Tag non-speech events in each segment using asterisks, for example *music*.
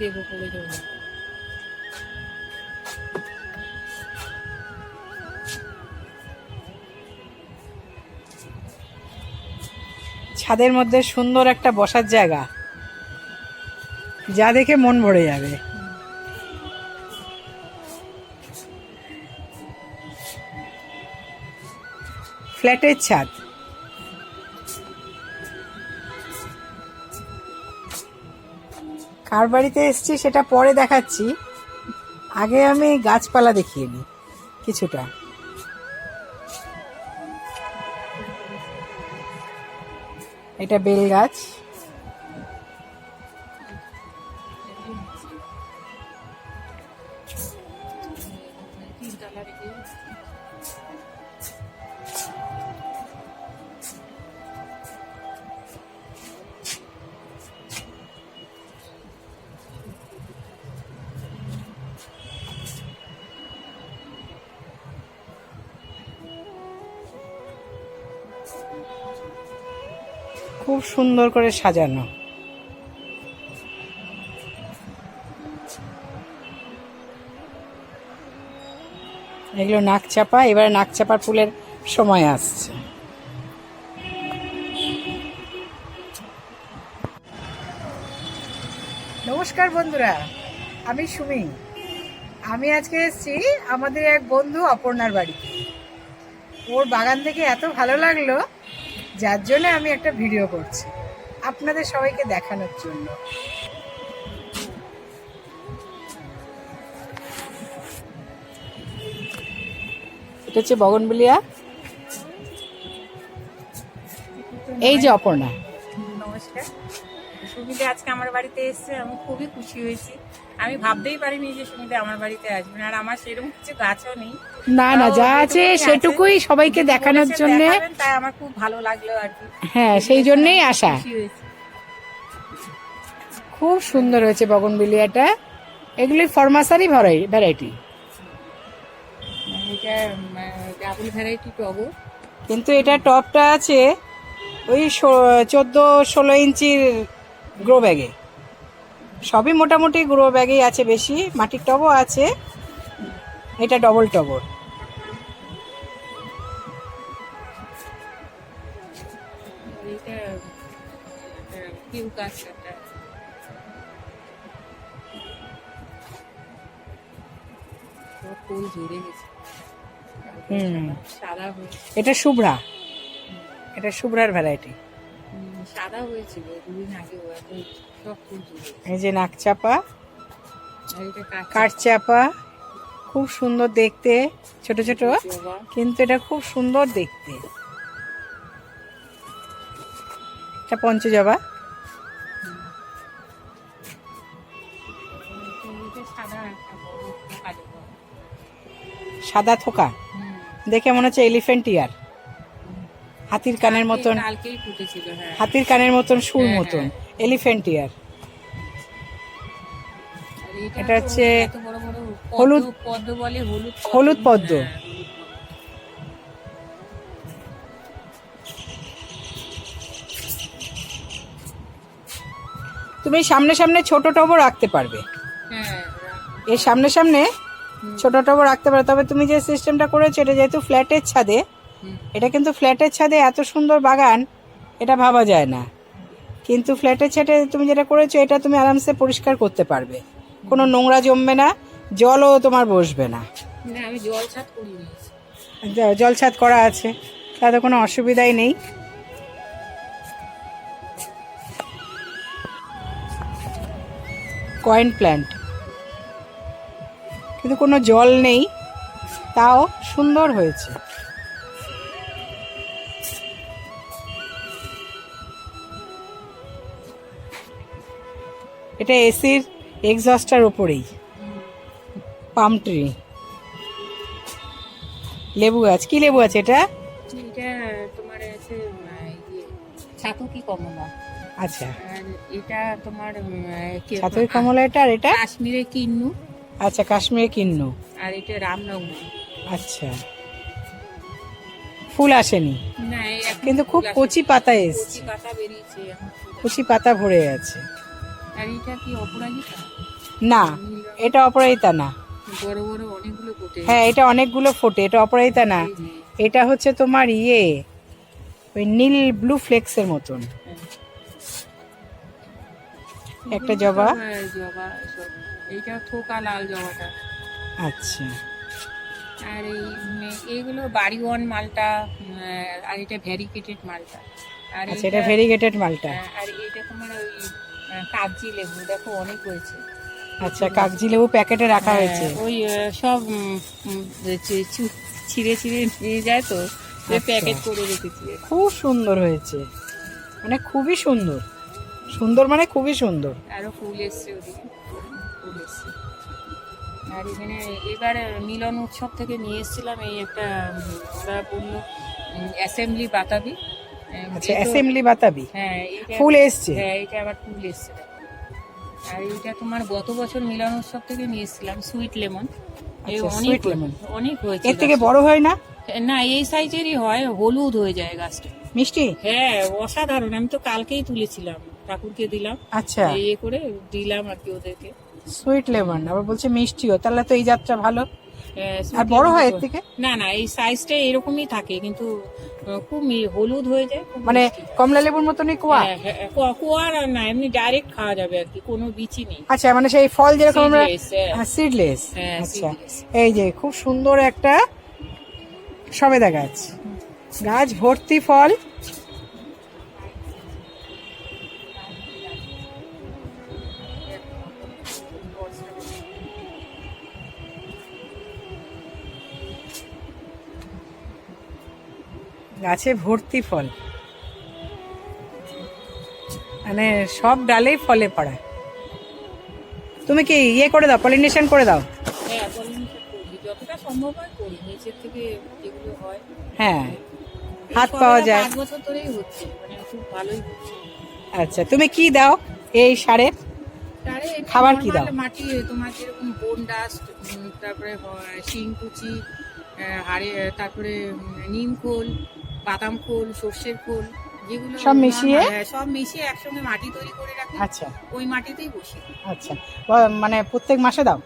দেবো দেবো ছাদের মধ্যে সুন্দর একটা বসার জায়গা। যা দেখে মন ভরে যাবে। ফ্ল্যাটের ছাদ। কার বাড়িতে এসছি সেটা পরে দেখাচ্ছি। আগে আমি গাছপালা দেখিয়ে নিই কিছুটা। এটা বেল গাছ। খুব সুন্দর করে সাজানো। এগুলো নাক চাপা এবারে নাক চাপার ফুলের সময় আসছে। নমস্কার বন্ধুরা, আমি সুমি। আমি আজকে এসেছি আমাদের এক বন্ধু অপর্ণার বাড়িতে। ওর বাগান থেকে এত ভালো লাগল যার জন্য আমি একটা ভিডিও করছি। আপনাদের সবাইকে দেখানোর জন্য। এটা হচ্ছে বগনবিলিয়া এই যে অপর্ণা। নমস্কার। সুমিতা আজকে আমার বাড়িতে এসেছে আমি খুবই খুশি হয়েছি। আমি ভাবতেই পারিনি যে সুমিতা আমার বাড়িতে আসবেন আর আমার সেরকম কিছু গাছও নেই। না না যা আছে সেটুকুই সবাইকে দেখানোর জন্য। তাই আমার খুব ভালো লাগল আর কি। হ্যাঁ সেই জন্যই আসা খুব সুন্দর হয়েছে বগনবিলিয়াটা এগুলি ফরমাসারি ভ্যারাইটি এটা ডাবল ভ্যারাইটি কিন্তু এটা টপটা আছে ওই চোদ্দ ষোলো ইঞ্চির গ্রো ব্যাগে সবই মোটামুটি গ্রো ব্যাগেই আছে বেশি মাটির টবও আছে এটা ডবল টবর। এটা শুভ্রা। এটা শুভ্রার ভ্যারাইটি সাদা হয়েছিল দুদিন আগে সব ফুল এই যে নাকচাপা কাঠচাপা খুব সুন্দর দেখতে ছোট ছোট কিন্তু এটা খুব সুন্দর দেখতে। এটা পঞ্চজবা। সাদা থোকা। দেখে মনে হচ্ছে এলিফেন্ট ইয়ার হাতির কানের মতন হ্যাঁ হাতির কানের মতন সুর হ্যাঁ, মতন হ্যাঁ। এলিফেন্ট ইয়ার এটা হচ্ছে হলুদ- পদ্ম বলে হলুদ পদ্ম। হ্যাঁ। তুমি সামনে সামনে ছোট টবও রাখতে পারবে হ্যাঁ এর সামনে সামনে। ছোট টবও রাখতে পারবে তবে তুমি যে সিস্টেমটা করেছ এটা যেহেতু ফ্ল্যাটের ছাদে। এটা কিন্তু ফ্ল্যাটের ছাদে এত সুন্দর বাগান এটা ভাবা যায় না। কিন্তু ফ্ল্যাটের ছাদে তুমি যেটা করেছ এটা তুমি আরামসে পরিষ্কার করতে পারবে। কোনো নোংরা জমবে না জলও তোমার বসবে না। আমি জল ছাদ নিয়েছি জলছাদ করা আছে তাতে কোনো অসুবিধাই নেই। Coin plant. কিন্তু কোনো জল নেই তাও সুন্দর হয়েছে। এটা এসির এক্সস্টার ওপরেই। Palm tree. লেবু গাছ। কি লেবু আছে এটা? এটা তোমার আছে আহ, ইয়ে কমলা। আচ্ছা। এটা তোমার উম, কে- ছাতুই কমলা এটা আর এটা? কাশ্মীরে কিন্নু। আচ্ছা কাশ্মীরে কিন্নু। আর এটা রামনগর আচ্ছা। ফুল আসেনি। কিন্তু খুব কচি পাতা এসছে। কচি পাতা ভরে আছে। আর এটা কি অপরাজিতা? না এটা অপরাজিতা না। বড় বড় অনেকগুলো ফোটে। হ্যাঁ এটা অনেকগুলো ফোটে এটা অপরাজিতা না। এটা হচ্ছে তোমার ইয়ে ওই নীল ব্লু ফ্লেক্সের মতন। একটা জবা। হ্যাঁ, জবা। এইটা থোকা লাল জবাটা। আচ্ছা। আর এই এইগুলো বাড়ি ওয়ান মালটা আর এটা ভ্যারিকেটেড মালটা। আর আচ্ছা এটা ভেরিগেটেড মালটা। হ্যাঁ, আর এটা তোমার ওই কাগজি লেবু দেখো অনেক হয়েছে। আচ্ছা কাগজি লেবু প্যাকেটে রাখা হ্যাঁ, হয়েছে? ওই সব ছিঁড়ে ছিঁড়ে নিয়ে যায় তো আচ্ছা। প্যাকেট করে রেখেছি। খুব সুন্দর হয়েছে। মানে খুবই সুন্দর। সুন্দর মানে খুবই সুন্দর। আরও ফুল এসছে ওদিকে। ফুল এসছে। আর এখানে এবার মিলন উৎসব থেকে নিয়ে এসেছিলাম এই একটা ওরা বলল অ্যাসেম্বলি বাতাবি। আচ্ছা অ্যাসেম্বলি বাতাবি? হ্যাঁ ফুল এসছে? হ্যাঁ এটা আবার ফুল এসছে। আর এটা তোমার গত বছর মিলন উৎসব থেকে নিয়ে এসেছিলাম সুইট লেমন sweet lemon। অনেক হয়েছে এর থেকে। বড় হয় না? না এই সাইজেরই হয় হলুদ হয়ে যায় গাছটা। মিষ্টি? হ্যাঁ অসাধারণ। আমি তো কালকেই তুলেছিলাম ঠাকুরকে দিলাম। আচ্ছা। ইয়ে করে দিলাম আর কি ওদেরকে। সুইট লেমন আবার বলছে মিষ্টিও তাহলে তো এই যাত্রা ভালো। হ্যাঁ, আর বড় হয় এর থেকে? না না এই সাইজটা এরকমই থাকে কিন্তু খুব হলুদ হয়ে যায় মানে। কমলা লেবুর মতনই কোয়া? হ্যাঁ, হ্যাঁ, কোয়া- কোয়ার আর না এমনি ডাইরেক্ট খাওয়া যাবে আর কি কোনো বিচি নেই। আচ্ছা মানে সেই ফল যেরকম আমরা। সিডলেস হ্যাঁ, আচ্ছা। এই যে খুব সুন্দর একটা সবেদা গাছ। গাছ ভর্তি ফল। গাছে ভর্তি ফল। মানে সব ডালেই ফলে পড়ায় তুমি কি ইয়ে করে দাও পলিনেশন করে দাও? হ্যাঁ হয় নিচের থেকে যেগুলো হয়। হ্যাঁ হাত পাওয়া যায়। মানে আচ্ছা তুমি কি দাও এই সারে? খাবার কি দাও? মাটি তোমার যেরকম বোন ডাস্ট তারপরে শিংকুচি আহ, হাড়ে তারপরে নিম খোল বাদাম খোল সর্ষের খোল যেগুলো সব মিশিয়ে? হ্যাঁ, সব মিশিয়ে একসঙ্গে মাটি তৈরি করে রাখি। আচ্ছা। ওই মাটিতেই বসি আচ্ছা। মানে প্রত্যেক মাসে দাও?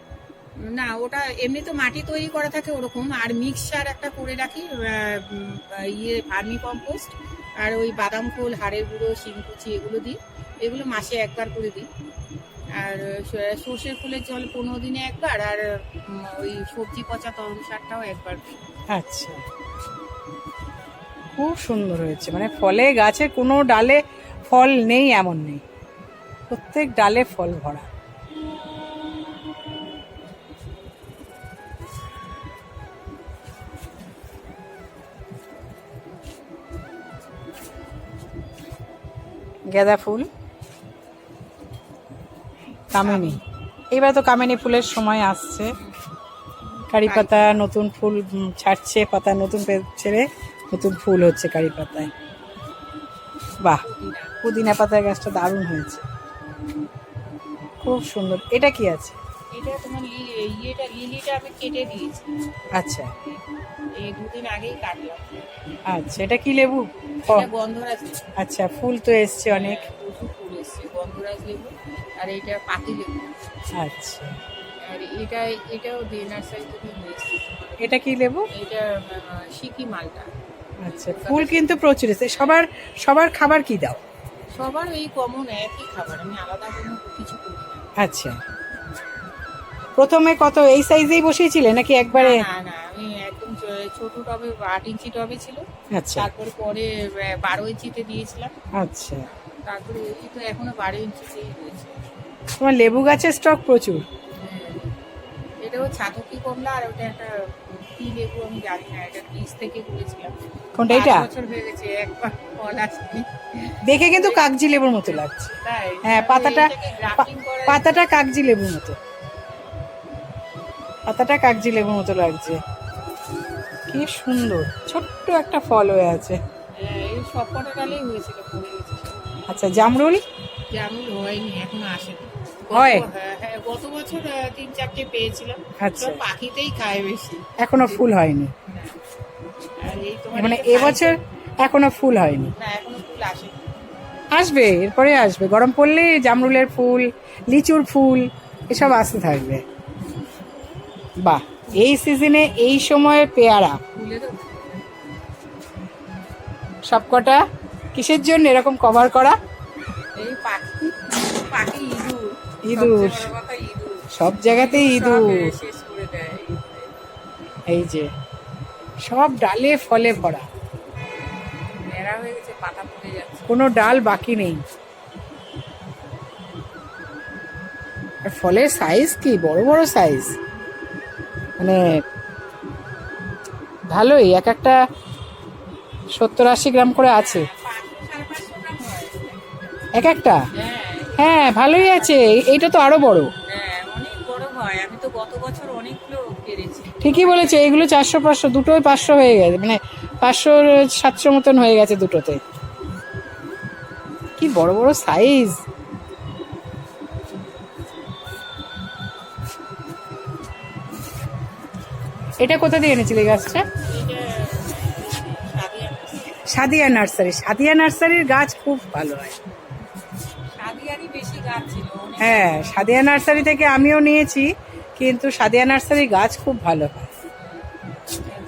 না ওটা এমনি তো মাটি তৈরি করা থাকে ওরকম। আর মিক্সচার একটা করে রাখি ইয়ে ভার্মি কম্পোস্ট আর ওই বাদাম খোল হাড়ের গুঁড়ো শিংকুচি এগুলো দিই। এগুলো মাসে একবার করে দিই। আর সর্ষের ফুলের জল পনেরো দিনে একবার আর ওই সবজি পচা তরল সারটাও একবার দিই। আচ্ছা। খুব সুন্দর হয়েছে। মানে ফলে গাছে কোনো ডালে ফল নেই এমন নেই। প্রত্যেক ডালে ফল ভরা। গাঁদা ফুল। কামিনী। এবার তো কামিনী ফুলের সময় আসছে। কারি পাতা নতুন ফুল ছাড়ছে পাতা নতুন ছেড়ে নতুন ফুল হচ্ছে কারি পাতায়। বাহ পুদিনা পাতার গাছটা দারুণ হয়েছে। খুব সুন্দর। এটা কি আছে? এটা তোমার ইয়েটা লিলিটা আমি কেটে দিয়েছি। আচ্ছা। এই দুদিন আগেই কাটলাম। আচ্ছা এটা কি লেবু? এটা গন্ধরাজ আচ্ছা ফুল তো এসছে অনেক। ফুল এসছে গন্ধরাজ লেবু আর এইটা পাতি লেবু। আচ্ছা। আর এটা এটাও দিয়ে নার্সারি থেকে নিয়ে এসেছি এটা কি লেবু? এটা সিকি মালটা। আচ্ছা ফুল কিন্তু প্রচুর আছে সবার সবার খাবার কি দাও? সবার এই কমন একই খাবার আমি আলাদা কোনো কিছু করি না। আচ্ছা। প্রথমে কত এই সাইজেই বসিয়েছিলে নাকি একবারে? না না আমি একদম ছোট টবে আট ইঞ্চি টবে ছিল। আচ্ছা। তারপরে পরে বারো ইঞ্চিতে দিয়েছিলাম। আচ্ছা। তারপরে এই তো এখনও বারো ইঞ্চিতেই রয়েছে। তোমার লেবু গাছের স্টক প্রচুর। হ্যাঁ। এটাও ছাতকি কমলা আর ওটা একটা কি লেবু আমি জানি না এটা বীজ থেকে করেছিলাম কোনটা এটা? বছর হয়ে গেছে একবার ফল আসেনি। দেখে কিন্তু কাগজি লেবুর মতো লাগছে। হ্যাঁ, পাতাটা- পাতাটা কাগজি লেবুর মতো। পাতাটা কাগজি লেবুর মতো লাগছে। কি সুন্দর ছোট্ট একটা ফল হয়ে আছে। হ্যাঁ, এই সব কটা ডালেই হয়েছিল আচ্ছা জামরুল? জামরুল হয়নি এখনও আসেনি? হ্যাঁ, হ্যাঁ, গত বছর তিন চারটে পেয়েছিলাম। আচ্ছা। পাখিতেই খায় বেশি। এখনও ফুল হয়নি। মানে এবছর এখনও ফুল হয়নি। না এখনও ফুল আসেনি। আসবে এরপরে আসবে। গরম পড়লে জামরুলের ফুল লিচুর ফুল এসব আসতে থাকবে। বাহ এই সিজনে এই সময়ে পেয়ারা। সবকটা কিসের জন্য এরকম কভার করা? এই পাখি ইঁদুর। সব জায়গাতেই ইঁদুর। এই যে। সব ডালে ফলে ভরা। হয়ে কোনো ডাল বাকি নেই। ফলের সাইজ কি? বড় বড় সাইজ মানে ভালোই এক একটা সত্তর আশি গ্রাম করে আছে। হয় এক একটা? হ্যাঁ ভালোই আছে। এইটা তো আরও বড়। হ্যাঁ ঠিকই বলেছে এগুলো চারশো পাঁচশো দুটোই পাঁচশো হয়ে গেছে। মানে পাঁচশো সাতশো মতন হয়ে গেছে দুটোতে। কি বড় বড় সাইজ এটা কোথা দিয়ে এনেছিলি গাছটা? সাদিয়া নার্সারি। সাদিয়া নার্সারির গাছ খুব ভালো হয়। হ্যাঁ সাদিয়া নার্সারি থেকে আমিও নিয়েছি কিন্তু সাদিয়া নার্সারি গাছ খুব ভালো হয়।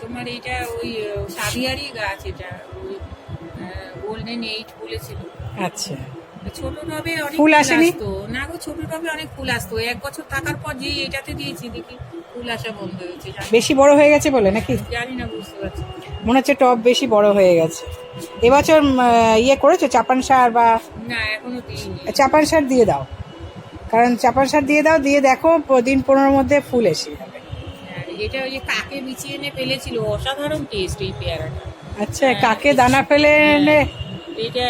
তোমার এটা ওই সাদিয়ারই গাছ এটা ওই গোল্ডেন এইট বলেছিল। আচ্ছা। ছোট টবে অনেক ফুল আসেনি? না গো ছোট টবে অনেক ফুল আসতো। এক বছর থাকার পর যে এটাতে দিয়েছি দেখি ফুল আসা বন্ধ হয়েছে। বেশি বড় হয়ে গেছে বলে নাকি? জানি না বুঝতে পারছি মনে হচ্ছে টব বেশি বড় হয়ে গেছে। এবছর ইয়ে করেছ চাপান সার বা না এখনও দিইনি। চাপান সার দিয়ে দাও। কারণ চাপান সার দিয়ে দাও দিয়ে দেখো দিন পনেরোর মধ্যে ফুল এসে যাবে। আর এটা ওই যে কাকে বিছিয়ে এনে ফেলেছিল অসাধারণ টেস্ট এই পেয়ারাটা। আচ্ছা কাকে দানা ফেলে এনে? এটা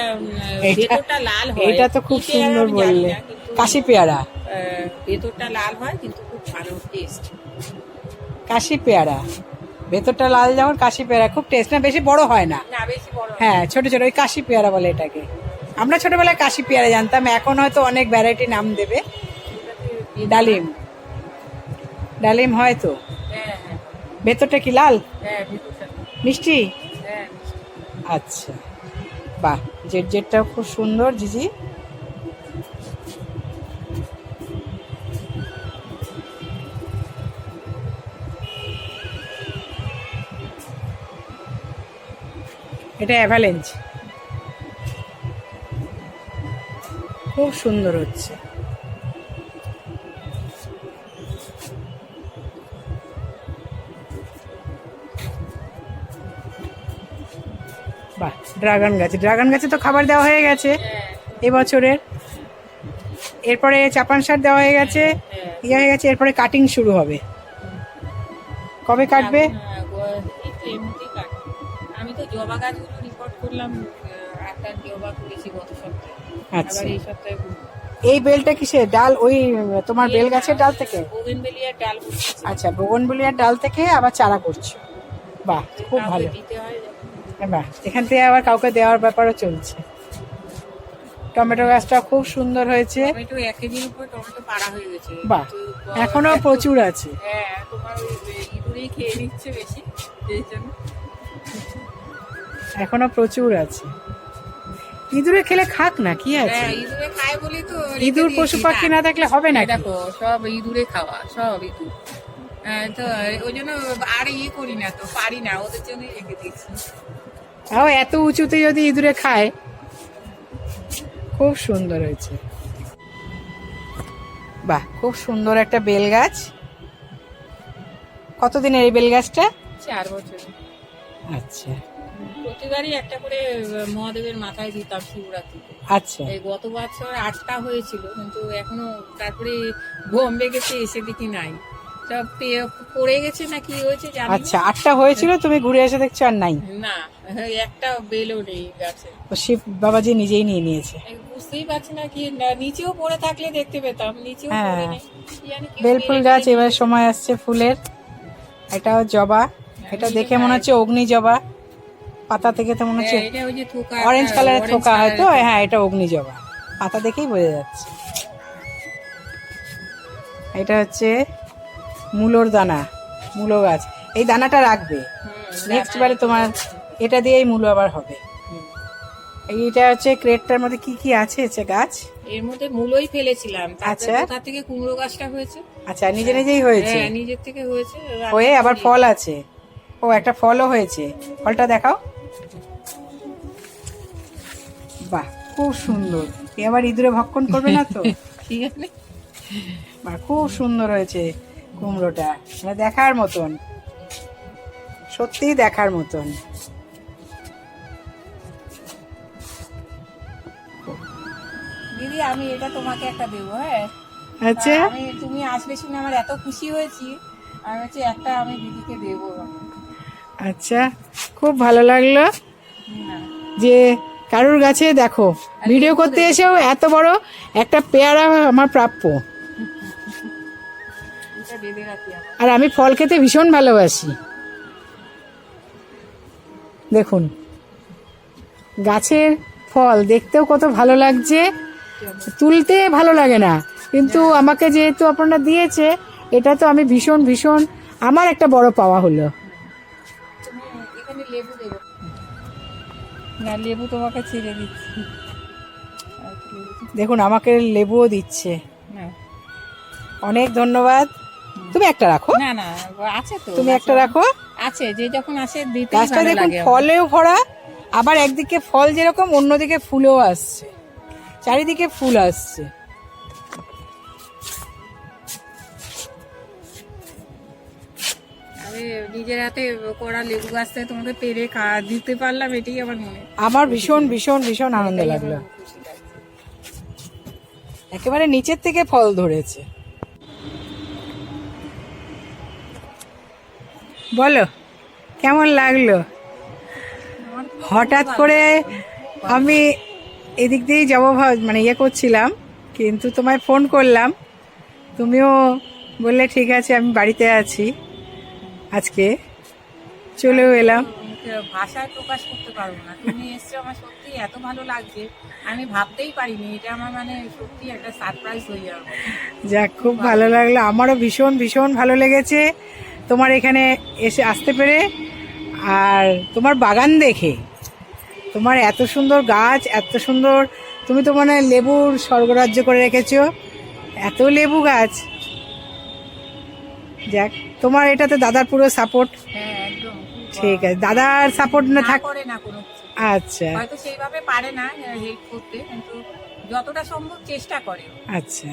ভেতরটা লাল হয়। এটা তো খুব সুন্দর বললে। কাশি পেয়ারা? ভেতরটা লাল হয় কিন্তু খুব ভালো টেস্ট কাশি পেয়ারা। ভেতরটা লাল যেমন কাশি পেয়ারা খুব টেস্ট না বেশি বড় হয় না। হ্যাঁ ছোট ছোট ওই কাশি পেয়ারা বলে এটাকে। আমরা ছোটবেলায় কাশি পেয়ারা জানতাম, এখন হয়তো অনেক ভ্যারাইটি নাম দেবে। ডালিম। ডালিম হয়তো হ্যাঁ হ্যাঁ ভেতরটা কি লাল? মিষ্টি? আচ্ছা। বাহ, জেট জেটটাও খুব সুন্দর, জিজি। এটা অ্যাভালেঞ্চ খুব সুন্দর হচ্ছে। বাহ ড্রাগন গাছে। ড্রাগন গাছে তো খাবার দেওয়া হয়ে গেছে হ্যাঁ। এবছরের। এরপরে চাপান সার দেওয়া হয়ে গেছে হ্যাঁ। ইয়ে হয়ে গেছে এরপরে কাটিং শুরু হবে। কবে কাটবে। আমি তো জবা গাছগুলো রিপোর্ট করলাম একটা জবা করেছি গত সপ্তাহে। আচ্ছা। আবার এই সপ্তাহে করব। এই বেলটা কিসের ডাল ওই তোমার বেল গাছের ডাল থেকে? বোগেনভেলিয়ার ডাল। আচ্ছা বগনবুলিয়ার ডাল থেকে আবার চারা করছ। বাহ খুব কাউকে ভালো। দিতে হয় বাহ এখান থেকে আবার কাউকে দেওয়ার ব্যাপারও চলছে। টমেটো গাছটা খুব সুন্দর হয়েছে। টমেটো এক কেজির উপর টমেটো পাড়া হয়ে গেছে। বাহ তো, এখনও প্রচুর আছে। হ্যাঁ তোমার ওই ইঁদুরেই খেয়ে নিচ্ছে বেশি এই জন্য। এখনও প্রচুর আছে। ইঁদুরে খেলে খাক না কি আছে? হ্যাঁ ইঁদুরে খায় বলি তো ইঁদুর পশু পাখি না থাকলে হবে না দেখো সব ইঁদুরে খাওয়া সব ইঁদুর। হ্যাঁ, তো ওই জন্য আর ইয়ে করি না তো পারি না ওদের জন্যই রেখে দিচ্ছি তাও এত উঁচুতে যদি ইঁদুরে খায় খুব সুন্দর হয়েছে। বাহ খুব সুন্দর একটা বেল গাছ কতদিনের এই বেল গাছটা চার বছর আচ্ছা। প্রতিবারই একটা করে মহাদেবের মাথায় দিতাম শিবরাত্রিতে আচ্ছা। এই গত বছর আটটা হয়েছিল কিন্তু এখনও তারপরে বোম্বে গেছে এসে দেখি নাই। সব পড়ে গেছে না কি হয়েছে জানি আচ্ছা আটটা হয়েছিল তুমি ঘুরে এসে দেখছ আর নাই? না একটা বেলও নেই গাছে। শিব বাবাজি নিজেই নিয়ে নিয়েছে। বুঝতেই পারছি না কি নিচেও পড়ে থাকলে দেখতে পেতাম নিচেও হ্যাঁ। পড়ে নেই। বেলফুল গাছ এবার সময় আসছে ফুলের। এটাও জবা এটা দেখে মনে হচ্ছে অগ্নি জবা। পাতা থেকে তো মনে হচ্ছে হ্যাঁ, অরেঞ্জ কালারের থোকা হয়তো হ্যাঁ এটা অগ্নি জবা পাতা দেখেই বোঝা যাচ্ছে। এটা হচ্ছে মূলোর দানা মূলো গাছ। এই দানাটা রাখবে। নেক্সট বারে তোমার এটা দিয়েই মূলো আবার হবে। এইটা হচ্ছে ক্রেটটার মধ্যে কি কি আছে? হচ্ছে গাছ? এর মধ্যে মূলই ফেলেছিলাম। আচ্ছা। তার থেকে কুমড়ো গাছটা হয়েছে? আচ্ছা নিজে নিজেই হয়েছে? হ্যাঁ নিজের থেকে হয়েছে। হয়ে আবার ফল আছে। ও একটা ফলও হয়েছে। ফলটা দেখাও। বাহ খুব সুন্দর। এ আবার ইঁদুরে ভক্ষণ করবে না তো? *laughs* ঠিক আছে বাহ খুব সুন্দর হয়েছে কুমড়োটা। মানে দেখার মতন। সত্যি দেখার মতন। দিদি আমি এটা তোমাকে একটা দেবো হ্যাঁ? আচ্ছা। আমি তুমি আসবে শুনে আমার এত খুশি হয়েছি। আমি হচ্ছে একটা আমি দিদিকে দেবো। আচ্ছা খুব ভালো লাগল যে কারুর গাছে দেখো ভিডিও করতে এসেও এত বড় একটা পেয়ারা আমার প্রাপ্য। আর আমি ফল খেতে ভীষণ ভালোবাসি। দেখুন গাছের ফল দেখতেও কত ভালো লাগছে তুলতে ভালো লাগে না। কিন্তু আমাকে যেহেতু আপনারা দিয়েছে এটা তো আমি ভীষণ ভীষণ আমার একটা বড় পাওয়া হলো। এখানে লেবু দেবো। না লেবু তোমাকে ছেড়ে দিচ্ছি। দেখুন আমাকে লেবুও দিচ্ছে। অনেক ধন্যবাদ। তুমি একটা রাখো। না না আছে তো। তুমি একটা রাখো। আছে যে যখন আসে দিতে গাছটা দেখুন। ফলেও ভরা আবার একদিকে ফল যেরকম অন্যদিকে ফুলও আসছে। চারিদিকে ফুল আসছে। আমি নিজের হাতে করা লেবু গাছ থেকে তোমাকে পেরে খা, দিতে পারলাম, এটাই আমার মনে। আমার ভীষণ ভীষণ ভীষণ আনন্দ লাগল। একেবারে নিচের থেকে ফল ধরেছে। বলো, কেমন লাগল? হঠাৎ করে আমি এদিক দিয়েই যাব মানে ইয়ে করছিলাম, কিন্তু তোমায় ফোন করলাম। তুমিও বললে, ঠিক আছে, আমি বাড়িতে আছি। আজকে চলেও এলাম। ভাষায় প্রকাশ করতে পারব না। তুমি এসছো আমার সত্যি এত ভালো লাগছে। আমি ভাবতেই পারিনি এটা আমার মানে সত্যি একটা সারপ্রাইজ হয়ে যাবে। যাক খুব ভালো লাগল। আমারও ভীষণ ভীষণ ভালো লেগেছে তোমার এখানে এসে আসতে পেরে। আর তোমার বাগান দেখে তোমার এত সুন্দর গাছ এত সুন্দর তুমি তো মানে লেবুর স্বর্গরাজ্য করে রেখেছো। এত লেবু গাছ। যাক। তোমার এটাতে দাদার পুরো সাপোর্ট হ্যাঁ একদম। ঠিক আছে। দাদার সাপোর্ট না থাকে থাক করে না কোনো কিছু। আচ্ছা। হয়তো সেইভাবে পারে না হেল্প করতে কিন্তু যতটা সম্ভব চেষ্টা করে। আচ্ছা।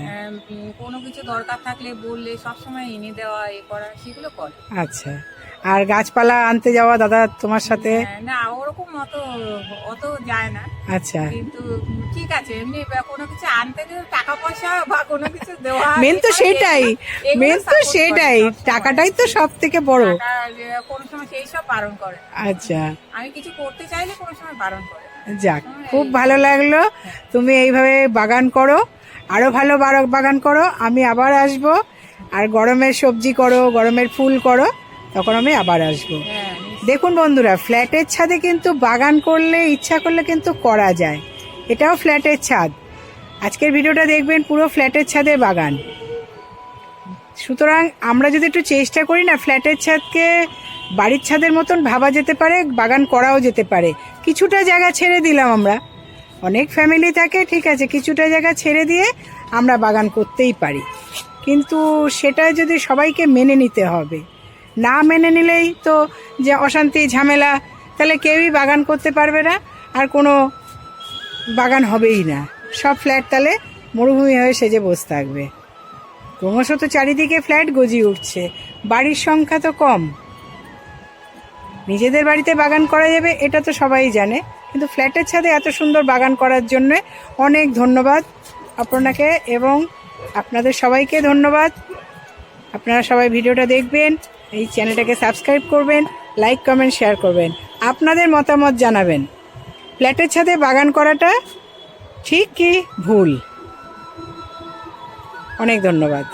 কোনো কিছু দরকার থাকলে বললে সবসময় এনে দেওয়া এ করা সেগুলো করে। আচ্ছা। আর গাছপালা আনতে যাওয়া দাদা তোমার সাথে? হ্যাঁ, না ওরকম অত অত যায় না। আচ্ছা। কিন্তু ঠিক আছে এমনি কোনো কিছু আনতে গেলে টাকা পয়সা বা কোনো কিছু দেওয়া মেন তো সেটাই মেন তো সেটাই টাকাটাই তো সব থেকে বড়। কোনো সময় সেই সব বারণ করে। আচ্ছা। আমি কিছু করতে চাইলে কোনো সময় বারণ করে। যাক খুব ভালো লাগল। তুমি এইভাবে বাগান করো আরও ভালো বাগান করো। আমি আবার আসব। আর গরমের সবজি করো গরমের ফুল করো। তখন আমি আবার আসব। হ্যাঁ দেখুন বন্ধুরা ফ্ল্যাটের ছাদে কিন্তু বাগান করলে ইচ্ছা করলে কিন্তু করা যায়। এটাও ফ্ল্যাটের ছাদ। আজকের ভিডিওটা দেখবেন পুরো ফ্ল্যাটের ছাদের বাগান। সুতরাং আমরা যদি একটু চেষ্টা করি না ফ্ল্যাটের ছাদকে বাড়ির ছাদের মতন ভাবা যেতে পারে বাগান করাও যেতে পারে। কিছুটা জায়গা ছেড়ে দিলাম আমরা। অনেক ফ্যামিলি থাকে ঠিক আছে কিছুটা জায়গা ছেড়ে দিয়ে আমরা বাগান করতেই পারি। কিন্তু সেটা যদি সবাইকে মেনে নিতে হবে। না মেনে নিলেই তো যে অশান্তি, ঝামেলা, তাহলে কেউই বাগান করতে পারবে না, আর কোনো বাগান হবেই না। সব ফ্ল্যাট তাহলে মরুভূমি হয়ে সেজে বসে থাকবে। ক্রমশ তো চারিদিকে ফ্ল্যাট গজিয়ে উঠছে। বাড়ির সংখ্যা তো কম। নিজেদের বাড়িতে বাগান করা যাবে, এটা তো সবাই জানে। কিন্তু ফ্ল্যাটের ছাদে এত সুন্দর বাগান করার জন্য অনেক ধন্যবাদ আপনাকে এবং আপনাদের সবাইকে ধন্যবাদ। আপনারা সবাই ভিডিওটা দেখবেন। এই চ্যানেলটাকে সাবস্ক্রাইব করবেন, লাইক, কমেন্ট, শেয়ার করবেন। আপনাদের মতামত জানাবেন। ফ্ল্যাটের ছাদে বাগান করাটা ঠিক কি ভুল? অনেক ধন্যবাদ।